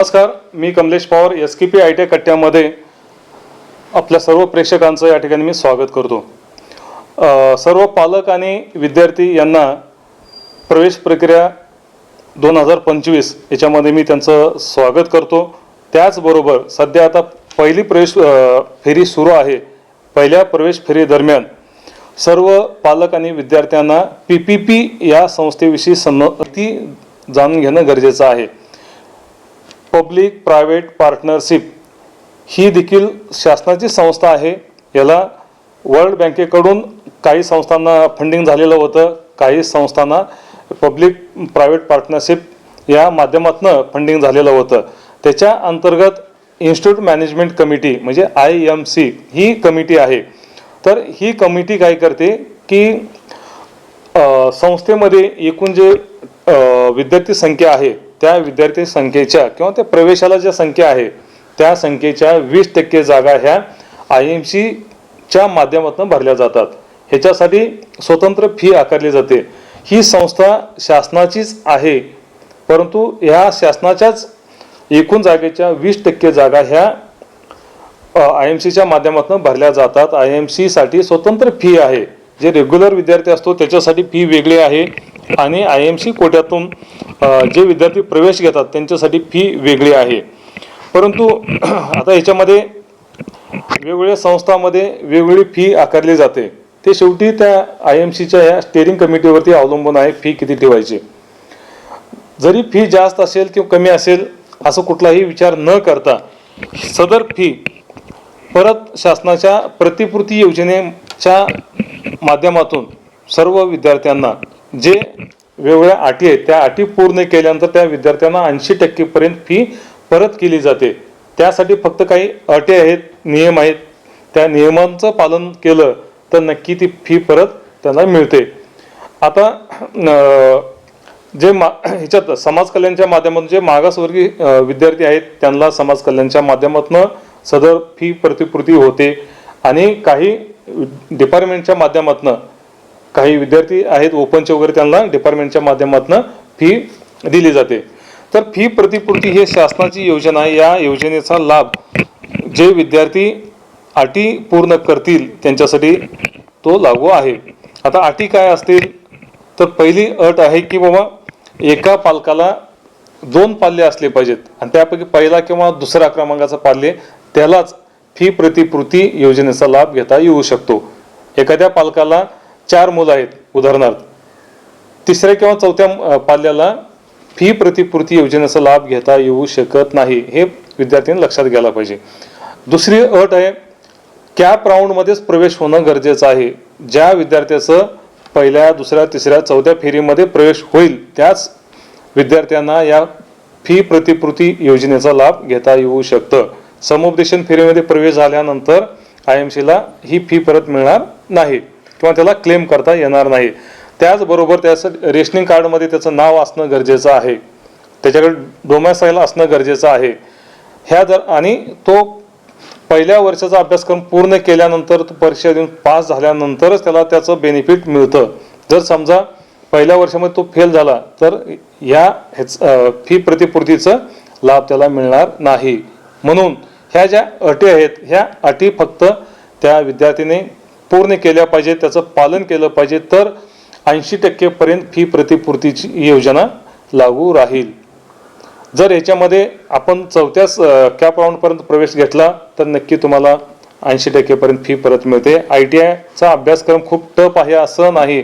नमस्कार मी Kamlesh Pawar S K P I T कट्ट्यामध्ये आपल्या सर्व प्रेक्षकांचं या ठिकाणी मी स्वागत करतो. सर्व पालक आणि विद्यार्थी यांना प्रवेश प्रक्रिया दोन हजार पंचवीस याच्यामध्ये मी त्यांचं स्वागत करतो. त्याचबरोबर सध्या आता पहिली प्रवेश फेरी सुरू आहे. पहिल्या प्रवेश फेरीदरम्यान सर्व पालक आणि विद्यार्थ्यांना पी पी पी या संस्थेविषयी सम ती जाणून घेणं गरजेचं आहे. पब्लिक प्रायव्हेट पार्टनरशिप ही देखील शासनाची संस्था आहे. याला वर्ल्ड बँकेकडून काही संस्थांना फंडिंग झालेलं होतं. काही संस्थांना पब्लिक प्रायव्हेट पार्टनरशिप या माध्यमातून फंडिंग झालेलं होतं. त्याच्या अंतर्गत इन्स्टिट्यूट मॅनेजमेंट कमिटी म्हणजे आय एम सी ही कमिटी आहे. तर ही कमिटी काय करते की संस्थेमध्ये एकूण जे विद्यार्थी संख्या आहे त्या विद्यार्थी संख्येच्या किंवा त्या प्रवेशाला ज्या संख्या आहे त्या संख्येच्या वीस टक्के जागा ह्या आय एम सीच्या माध्यमातून भरल्या जातात. ह्याच्यासाठी स्वतंत्र फी आकारली जाते. ही संस्था शासनाचीच आहे परंतु ह्या शासनाच्याच एकूण जागेच्या वीस टक्के जागा ह्या आय एम सीच्या माध्यमातून भरल्या जातात. आय एम सीसाठी स्वतंत्र फी आहे. जे रेग्युलर विद्यार्थी असतो त्याच्यासाठी फी वेगळी आहे. आणि आय एम सी कोट्यातून जे विद्यार्थी प्रवेश घेतात त्यांच्यासाठी फी वेगळी आहे. परंतु आता याच्यामध्ये वेगवेगळ्या संस्थांमध्ये वेगवेगळी फी आकारली जाते. ते शेवटी त्या आय एम सीच्या या स्टेअरिंग कमिटीवरती अवलंबून आहे फी किती ठेवायची. जरी फी जास्त असेल किंवा कमी असेल असं कुठलाही विचार न करता सदर फी परत शासनाच्या प्रतिपूर्ती योजनेच्या माध्यमातून सर्व विद्यार्थ्यांना जे वेगवेगळ्या अटी आहेत त्या अटी पूर्ण केल्यानंतर त्या विद्यार्थ्यांना ऐंशी टक्केपर्यंत फी परत केली जाते. त्यासाठी फक्त काही अटी आहेत नियम आहेत. त्या नियमांचं पालन केलं तर नक्की ती फी परत त्यांना मिळते. आता जे मा ह्याच्यात समाज कल्याणच्या माध्यमातून जे मागासवर्गीय विद्यार्थी आहेत त्यांना समाज कल्याणच्या माध्यमातून सदर फी प्रतिपूर्ती होते. आणि काही डिपार्टमेंटच्या माध्यमातून काही विद्यार्थी आहेत ओपनचे वगैरे त्यांना डिपार्टमेंटच्या माध्यमातून फी दिली जाते. तर फी प्रतिपूर्ती ही शासनाची योजना आहे. या योजनेचा लाभ जे विद्यार्थी अटी पूर्ण करतील त्यांच्यासाठी तो लागू आहे. आता अटी काय असतील? तर पहिली अट आहे की बाबा एका पालकाला दोन पाल्य असले पाहिजेत. आणि त्यापैकी पहिला किंवा दुसरा क्रमांकाचा पाल्य त्यालाच फी प्रतिपूर्ती योजनेचा लाभ घेता येऊ शकतो. एखाद्या पालकाला चार मुलं आहेत उदाहरणार्थ. तिसऱ्या किंवा चौथ्या पाल्याला फी प्रतिपूर्ती योजनेचा लाभ घेता येऊ शकत नाही हे विद्यार्थ्यांनी लक्षात घ्यायला पाहिजे. दुसरी अट आहे कॅप राऊंडमध्येच प्रवेश होणं गरजेचं आहे. ज्या विद्यार्थ्याचं पहिल्या दुसऱ्या तिसऱ्या चौथ्या फेरीमध्ये प्रवेश होईल त्याच विद्यार्थ्यांना या फी प्रतिपूर्ती योजनेचा लाभ घेता येऊ शकतं. समुपदेशन फेरीमध्ये प्रवेश झाल्यानंतर आय एम सीला ही फी परत मिळणार नाही. किंवा त्याला क्लेम करता येणार नाही. त्याचबरोबर त्याचं रेशनिंग कार्डमध्ये त्याचं नाव असणं गरजेचं आहे. त्याच्याकडे डोमॅसाईल असणं गरजेचं आहे. ह्या जर आणि तो पहिल्या वर्षाचा अभ्यासक्रम पूर्ण केल्यानंतर परीक्षा देऊन पास झाल्यानंतरच त्याला त्याचं बेनिफिट मिळतं. जर समजा पहिल्या वर्षामध्ये तो फेल झाला तर या ह्याच फी प्रतिपूर्तीचं लाभ त्याला मिळणार नाही. म्हणून ह्या ज्या अटी आहेत ह्या अटी फक्त त्या विद्यार्थीने पूर्ण केल्या पाहिजेत त्याचं पालन केलं पाहिजे तर ऐंशी टक्केपर्यंत फी प्रतिपूर्तीची योजना लागू राहील. जर याच्यामध्ये आपण चौथ्याच कॅप राऊंडपर्यंत प्रवेश घेतला तर नक्की तुम्हाला ऐंशी टक्केपर्यंत फी परत मिळते. आय टी आयचा अभ्यासक्रम खूप टफ आहे असं नाही.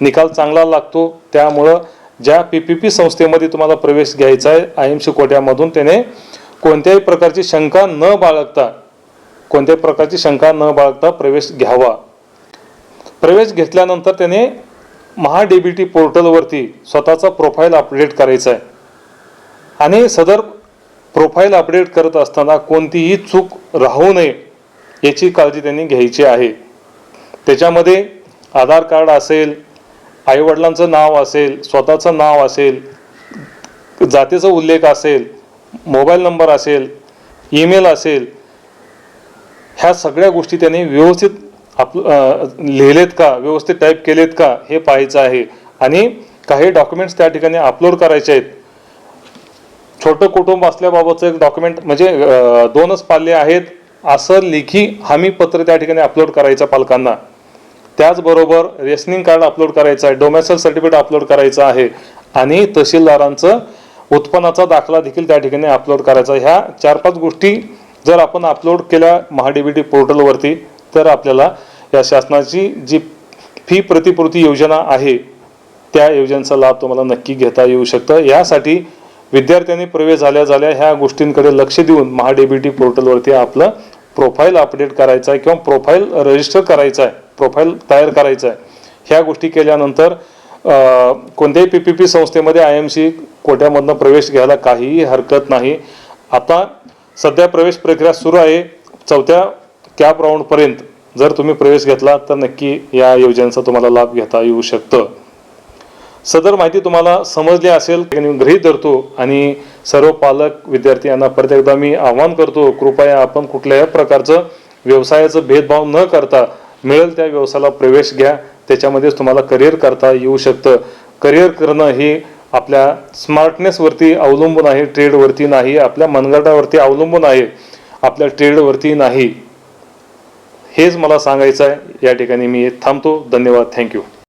निकाल चांगला लागतो. त्यामुळं ज्या पी पी पी संस्थेमध्ये तुम्हाला प्रवेश घ्यायचा आहे आय एम सी कोट्यामधून त्याने कोणत्याही प्रकारची शंका न बाळगता कोणत्याही प्रकारची शंका न बाळगता प्रवेश घ्यावा. प्रवेश घेतल्यानंतर त्याने महा डी बी टी पोर्टलवरती स्वतःचा प्रोफाईल अपडेट करायचा आहे आणि सदर प्रोफाईल अपडेट करत असताना कोणतीही चूक राहू नये याची काळजी त्यांनी घ्यायची आहे. त्याच्यामध्ये आधार कार्ड असेल आईवडिलांचं नाव असेल स्वतःचं नाव असेल जातीचा उल्लेख असेल मोबाईल नंबर असेल ईमेल असेल ह्या सगळ्या गोष्टी त्यांनी व्यवस्थित आप लिहिलेत का? व्यवस्थित टाईप केलेत का? हे पाहायचं आहे. आणि काही डॉक्युमेंट्स त्या ठिकाणी अपलोड करायचे आहेत. छोटं कुटुंब असल्याबाबतचं एक डॉक्युमेंट म्हणजे दोनच पाल्य आहेत. असं लेखी हमी पत्र त्या ठिकाणी अपलोड करायचं पालकांना. त्याचबरोबर रेशनिंग कार्ड अपलोड करायचं आहे. डोमॅसल सर्टिफिकेट अपलोड करायचं आहे. आणि तहसीलदारांचं उत्पन्नाचा दाखला देखील त्या ठिकाणी अपलोड करायचा आहे. ह्या चार पाच गोष्टी जर आपण अपलोड केल्या महाडीबीटी पोर्टलवरती तर आपल्याला या शासनाची जी फी प्रतिपूर्ती योजना आहे त्या योजनेचा लाभ तुम्हाला नक्की घेता येऊ शकतं. यासाठी विद्यार्थ्यांनी प्रवेश झाल्या झाल्या ह्या गोष्टींकडे लक्ष देऊन महाडीबीटी पोर्टलवरती आपलं प्रोफाईल अपडेट करायचं आहे किंवा प्रोफाईल रजिस्टर करायचं आहे प्रोफाईल तयार करायचं आहे. ह्या गोष्टी केल्यानंतर कोणत्याही पी पी पी संस्थेमध्ये आय एम सी कोट्यामधनं प्रवेश घ्यायला काहीही हरकत नाही. आता सध्या प्रवेश प्रक्रिया सुरू आहे. चौथ्या कॅप राऊंडपर्यंत जर तुम्ही प्रवेश घेतला तर नक्की या योजनेचा तुम्हाला लाभ घेता येऊ शकतं. सदर माहिती तुम्हाला समजली असेल की गृहीत धरतो आणि सर्व पालक विद्यार्थी यांना परत एकदा मी आवाहन करतो कृपया आपण कुठल्याही प्रकारचं व्यवसायाचं भेदभाव न करता मिळेल त्या व्यवसायाला प्रवेश घ्या. त्याच्यामध्येच तुम्हाला करिअर करता येऊ शकतं. करिअर करणं हे आपल्या स्मार्टनेसवरती अवलंबून आहे ट्रेडवरती नाही आपल्या मनगटावरती अवलंबून आहे आपल्या ट्रेडवरती नाही. हेच मला सांगायचं आहे या ठिकाणी मी थांबतो. धन्यवाद. थँक्यू